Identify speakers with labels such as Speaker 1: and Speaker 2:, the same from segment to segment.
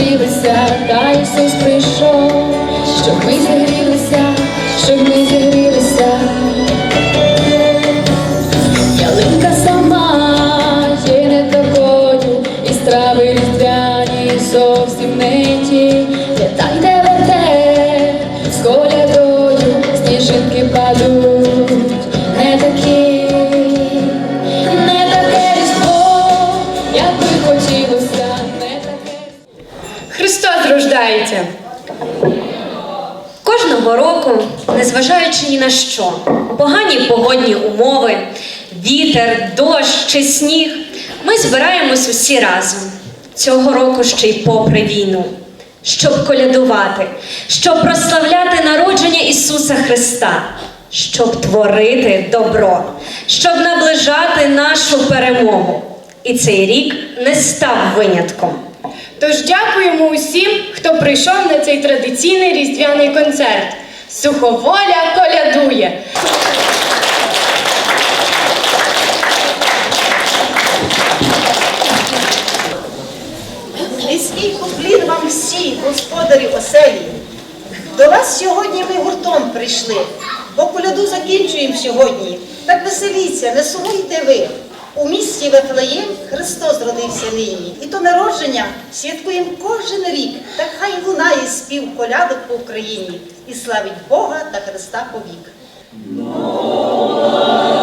Speaker 1: зустрілися, та Ісус прийшов, щоб ми зігрілися,
Speaker 2: ні на що, погані погодні умови, вітер, дощ чи сніг, ми збираємось усі разом. Цього року ще й попри війну, щоб колядувати, щоб прославляти народження Ісуса Христа, щоб творити добро, щоб наближати нашу перемогу. І цей рік не став винятком.
Speaker 3: Тож дякуємо усім, хто прийшов на цей традиційний різдвяний концерт. Суховоля колядує.
Speaker 4: Низький поклін вам всі, господарі оселі. До вас сьогодні ми гуртом прийшли, бо коляду закінчуємо сьогодні. Так веселіться, не сумуйте ви. У місті Вифлеєм Христос родився нині. І то народження святкуємо кожен рік. Так хай лунає спів колядок по Україні і славить Бога та Христа повік.
Speaker 2: –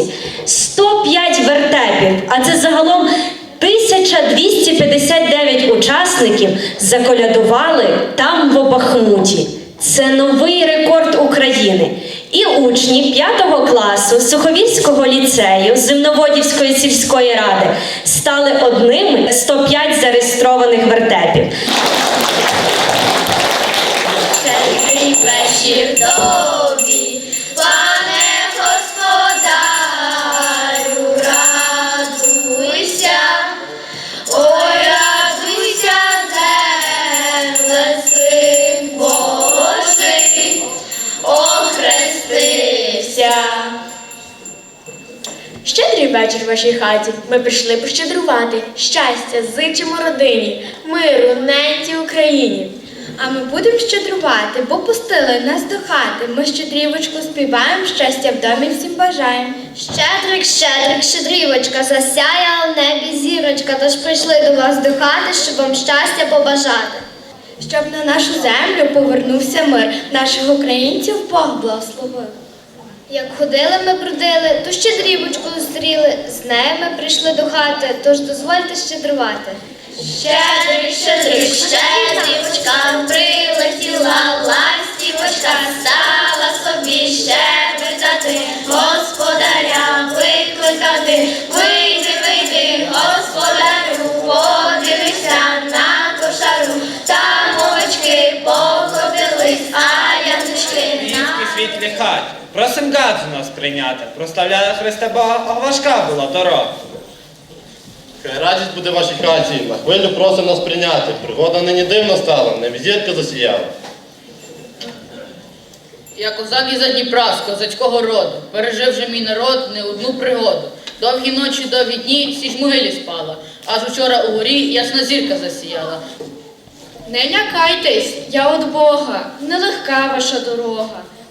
Speaker 2: області 105 вертепів, а це загалом 1259 учасників заколядували там в Бахмуті. Це новий рекорд України. І учні 5 класу Суховільського ліцею Земноводівської сільської ради стали одними 105 зареєстрованих вертепів.
Speaker 5: Щедрий
Speaker 6: вашій хаті. Ми прийшли пощедрувати. Щастя, зичимо родині, миру, ненці Україні. А ми будемо щедрувати, бо пустили нас до хати. Ми щедрівочку співаємо, щастя в домі всім бажаємо.
Speaker 5: Щедрик, щедрик, щедрівочка, засяяла в небі зірочка, тож прийшли до вас до хати, щоб вам щастя побажати.
Speaker 6: Щоб на нашу землю повернувся мир, наших українців Бог благословив.
Speaker 5: Як ходили ми бродили, то щедрівочку зустріли, з нею ми прийшли до хати, тож дозвольте щедрувати. Щедрий, щедрий, щедрівочка, прилетіла ластівочка, стала собі щебетати, господаря викликати.
Speaker 7: Хаті. Просим гаджу нас прийняти. Прославляє Христа Бога, а важка була дорога.
Speaker 8: Хай радість буде вашій хаті, на хвилю просимо нас прийняти. Пригода нині дивно стала, не візітка засіяла.
Speaker 9: Я козак із Дніпра, з козацького роду, пережив же мій народ не одну пригоду. Довгі ночі, довгі дні, всі ж могилі спала, аж учора у горі ясна зірка засіяла.
Speaker 10: Не лякайтесь, я от Бога, нелегка ваша дорога.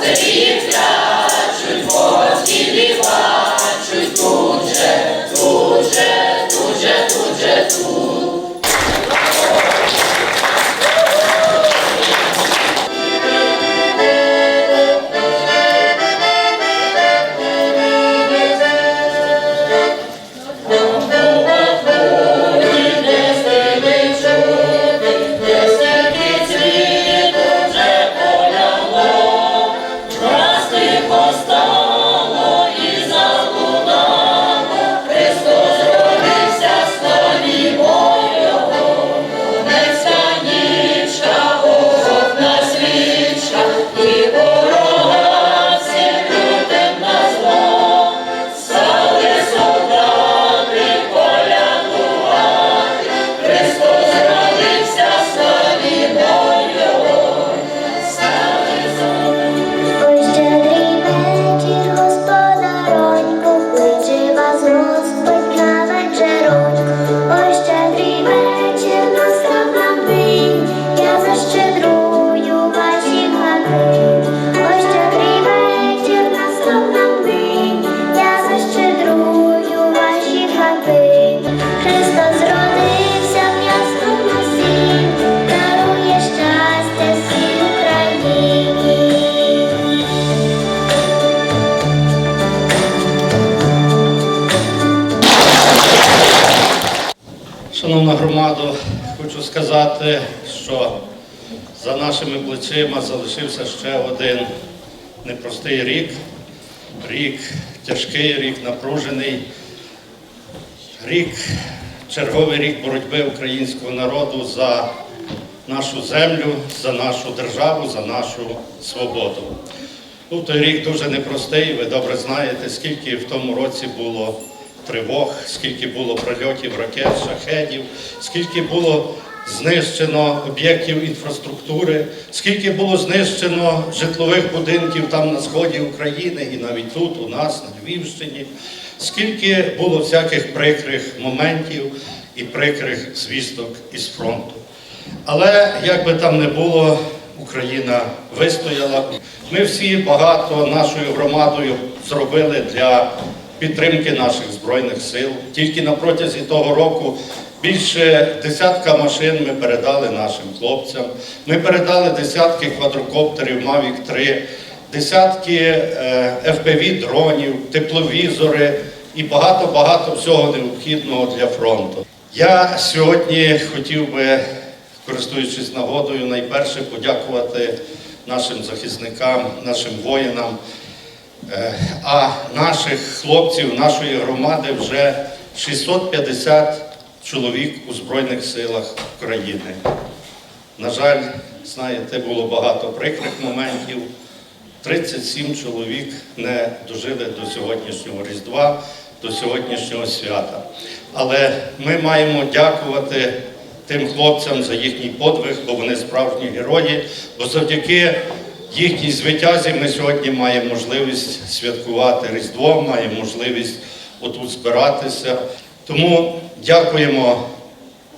Speaker 8: The believe God. Сказати, що за нашими плечима залишився ще один непростий рік. Рік тяжкий, рік напружений, рік, черговий рік боротьби українського народу за нашу землю, за нашу державу, за нашу свободу. Ну, той рік дуже непростий, ви добре знаєте, скільки в тому році було тривог, скільки було прольотів ракет, шахедів, скільки було знищено об'єктів інфраструктури, скільки було знищено житлових будинків там на сході України і навіть тут, у нас, на Львівщині, скільки було всяких прикрих моментів і прикрих звісток із фронту. Але як би там не було, Україна вистояла. Ми всі багато нашою громадою зробили для підтримки наших збройних сил. Тільки на протязі того року більше десятка машин ми передали нашим хлопцям. Ми передали десятки квадрокоптерів Mavic 3, десятки е, FPV дронів, тепловізори і багато-багато всього необхідного для фронту. Я сьогодні хотів би користуючись нагодою, найперше подякувати нашим захисникам, нашим воїнам. Е, А наших хлопців, нашої громади вже 650 чоловік у Збройних силах України. На жаль, знаєте, було багато прикрих моментів. 37 чоловік не дожили до сьогоднішнього Різдва, до сьогоднішнього свята. Але ми маємо дякувати тим хлопцям за їхній подвиг, бо вони справжні герої, бо завдяки їхній звитязі ми сьогодні маємо можливість святкувати Різдво, маємо можливість отут збиратися. Тому дякуємо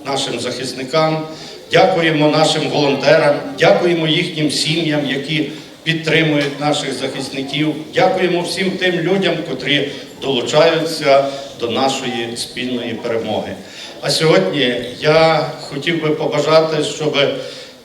Speaker 8: нашим захисникам, дякуємо нашим волонтерам, дякуємо їхнім сім'ям, які підтримують наших захисників. Дякуємо всім тим людям, котрі долучаються до нашої спільної перемоги. А сьогодні я хотів би побажати, щоб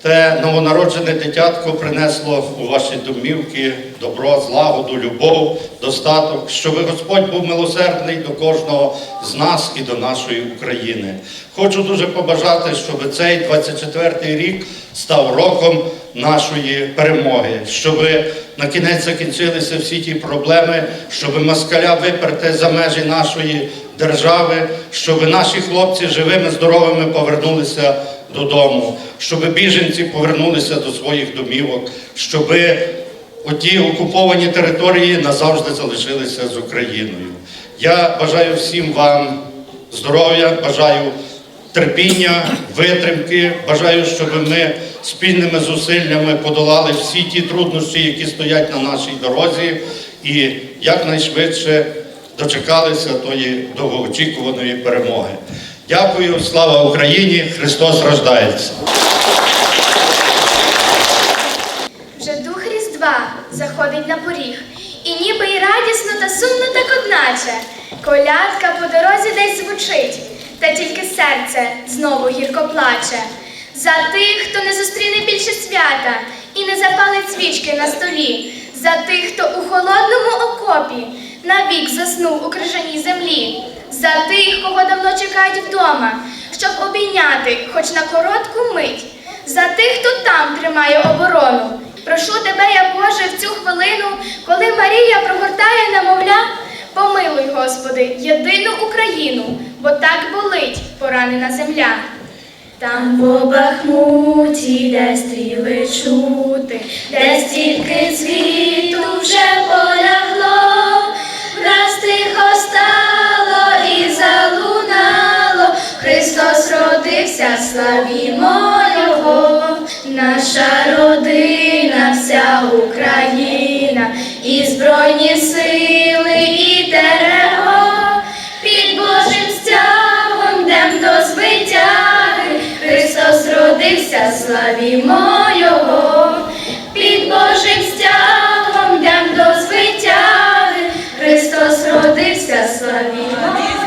Speaker 8: те новонароджене дитятко принесло у ваші домівки добро, злагоду, любов, достаток, щоб Господь був милосердний до кожного з нас і до нашої України. Хочу дуже побажати, щоб цей 24-й рік став роком нашої перемоги, щоб на кінець закінчилися всі ті проблеми, щоб москаля виперти за межі нашої держави, щоб наші хлопці живими, здоровими повернулися додому, щоб біженці повернулися до своїх домівок, щоб оті окуповані території назавжди залишилися з Україною. Я бажаю всім вам здоров'я, бажаю терпіння, витримки. Бажаю, щоб ми спільними зусиллями подолали всі ті труднощі, які стоять на нашій дорозі, і якнайшвидше дочекалися тої довгоочікуваної перемоги. Дякую, слава Україні! Христос рождається!
Speaker 10: Вже дух Різдва заходить на поріг, і ніби й радісно та сумно так одначе. Колядка по дорозі десь звучить, та тільки серце знову гірко плаче. За тих, хто не зустріне більше свята і не запалить свічки на столі, за тих, хто у холодному окопі навік заснув у крижаній землі, за тих, кого давно чекають вдома, щоб обійняти хоч на коротку мить, за тих, хто там тримає оборону. Прошу тебе, я Боже, в цю хвилину, коли Марія прогортає немовля, помилуй, Господи, єдину Україну, бо так болить поранена земля. Там по Бахмуті, де стріли чути, де стільки світу вже полягло, Христос родився, славімо Його, наша родина, вся Україна, і збройні сили, і терего, під Божим стягом дем до звитяги, Христос родився, славімо Його, під Божим стягом дем до звитяги, Христос родився, славімо.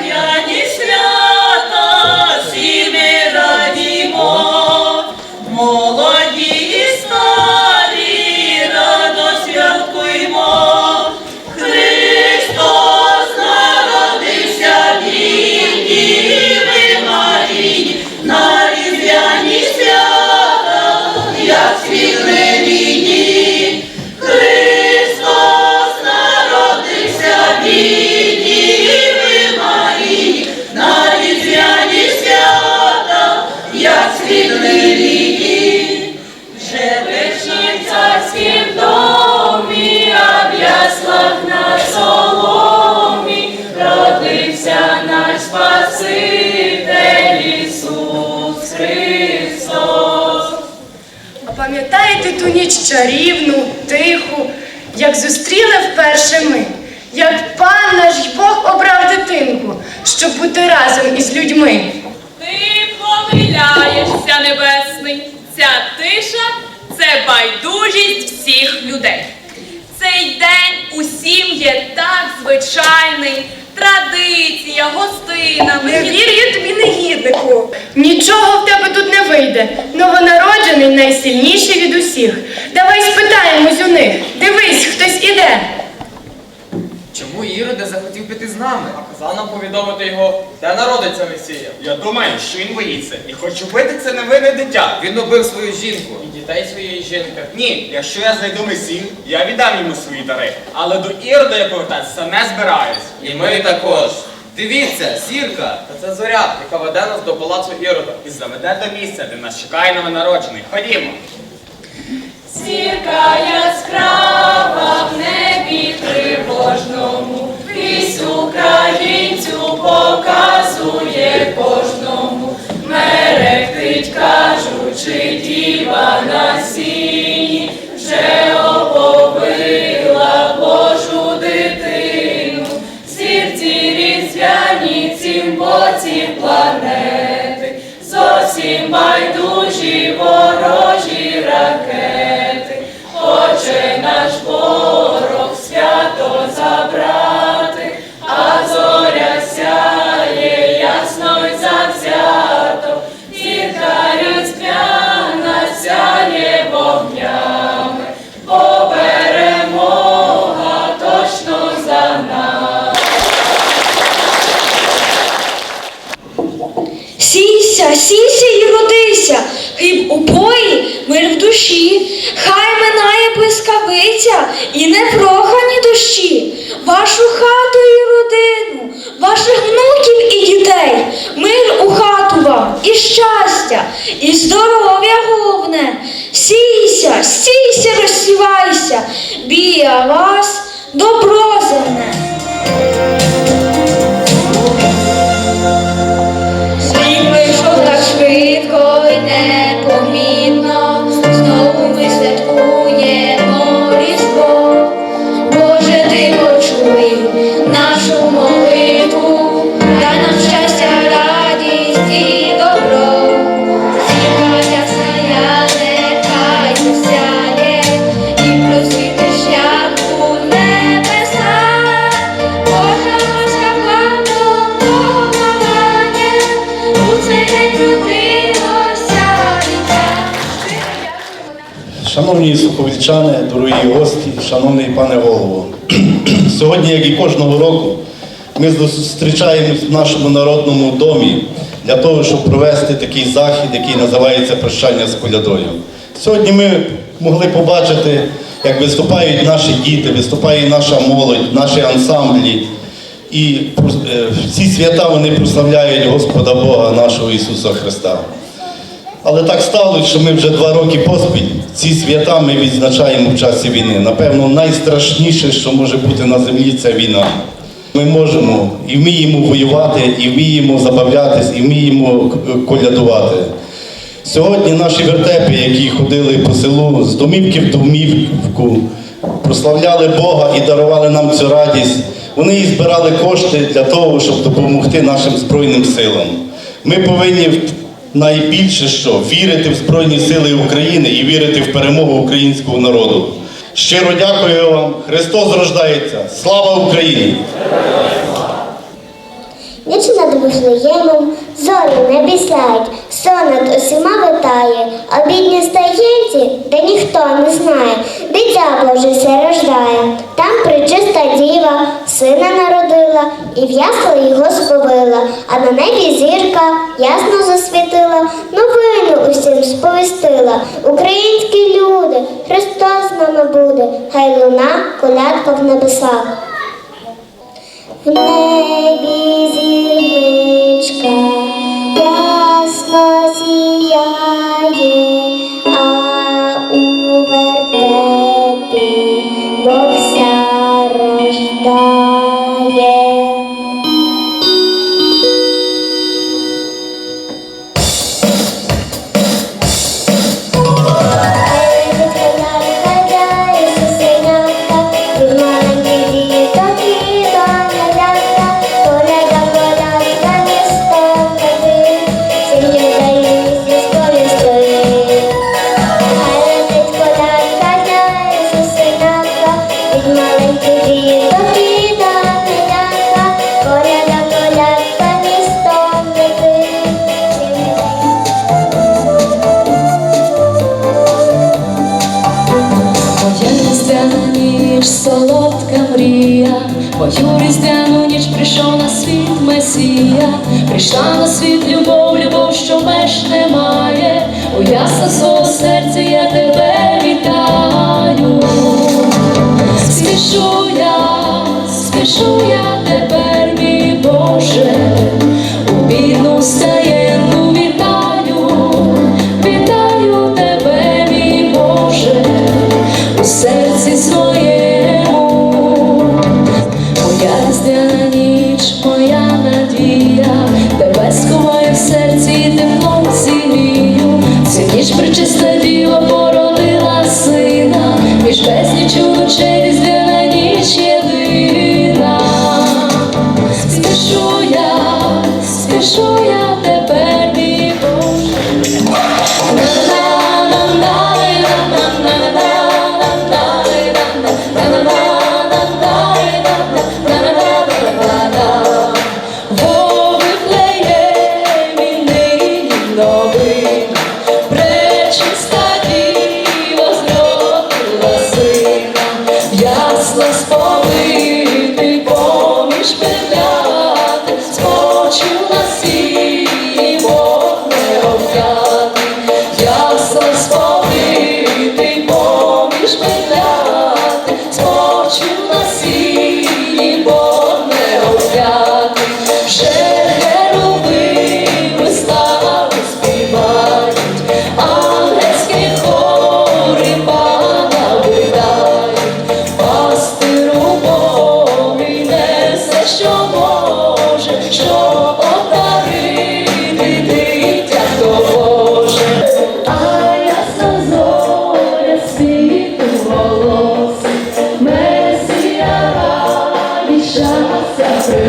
Speaker 3: Ніч чарівну, тиху, як зустріли вперше ми, як пан наш Бог обрав дитинку, щоб бути разом із людьми.
Speaker 11: Ти помиляєшся, небесний. Ця тиша це байдужість всіх людей. Цей день усім є так звичайний, традиція, гостина.
Speaker 3: Не вір я тобі, негіднику. Нічого в тебе тут не вийде. Новонароджений найсильніший від усіх. Давай спитаємось у них. Дивись, хтось іде.
Speaker 12: Чому Іроде захотів піти з нами? А казав нам повідомити його, де народиться Месія.
Speaker 7: Я думаю, що він боїться і хоче вбити це невинне дитя.
Speaker 12: Він убив свою жінку.
Speaker 7: І дітей своєї жінки. Ні, якщо я знайду месію, я віддам йому свої дари. Але до Ірода я повертатися не збираюсь.
Speaker 12: І ми також. Дивіться, зірка. Та це зоря, яка веде нас до палацу Ірода.
Speaker 7: І заведе до місця, де нас чекає новонароджений. Ходімо.
Speaker 11: Зірка яскрава в небі тривожному, вісь українцю показує кожному,
Speaker 13: Шановні суховільчани, дорогі гості, шановний пане голово, сьогодні, як і кожного року, ми зустрічаємось в нашому народному домі для того, щоб провести такий захід, який називається Прощання з колядою. Сьогодні ми могли побачити, як виступають наші діти, виступає наша молодь, наші ансамблі. І е, в ці свята вони прославляють Господа Бога нашого Ісуса Христа. Але так сталося, що ми вже два роки поспіль ці свята ми відзначаємо в часі війни. Напевно, найстрашніше, що може бути на землі, це війна. Ми можемо і вміємо воювати, і вміємо забавлятись, і вміємо колядувати. Сьогодні наші вертепи, які ходили по селу з домівки в домівку, прославляли Бога і дарували нам цю радість. Вони і збирали кошти для того, щоб допомогти нашим Збройним силам. Ми повинні найбільше що вірити в Збройні Сили України і вірити в перемогу українського народу. Щиро дякую вам. Христос рождається. Слава Україні!
Speaker 14: Ніч над Вифлеємом, зорі не сон над усіма витає, а бідні стаєнці, де ніхто не знає, дитя Боже се рождає. Там причиста діва, сина народила, і в ясла його сповила, а на небі зірка ясно засвітила, новину усім сповістила. Українські люди, Христос нами буде, хай луна колядка в небесах. В небі зірничка ясно сіяє,
Speaker 15: Мою різдвяну ніч прийшов на світ Месія, прийшла на світ любов, любов, що меж немає, у ясно свого серця я тебе вітаю. Спішу я, спішу я тепер, мій Боже, у бідну стаєнку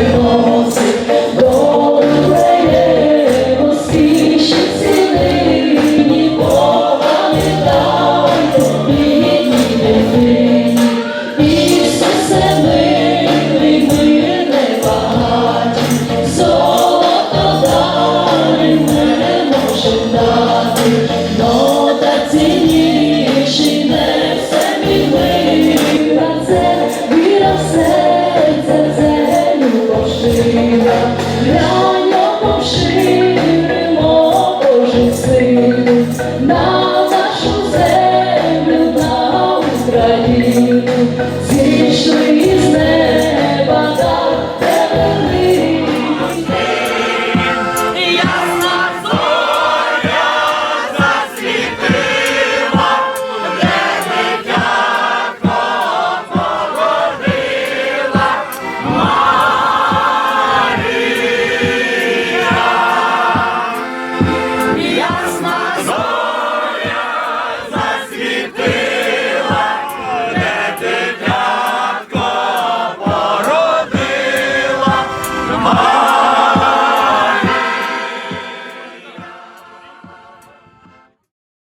Speaker 15: Oh,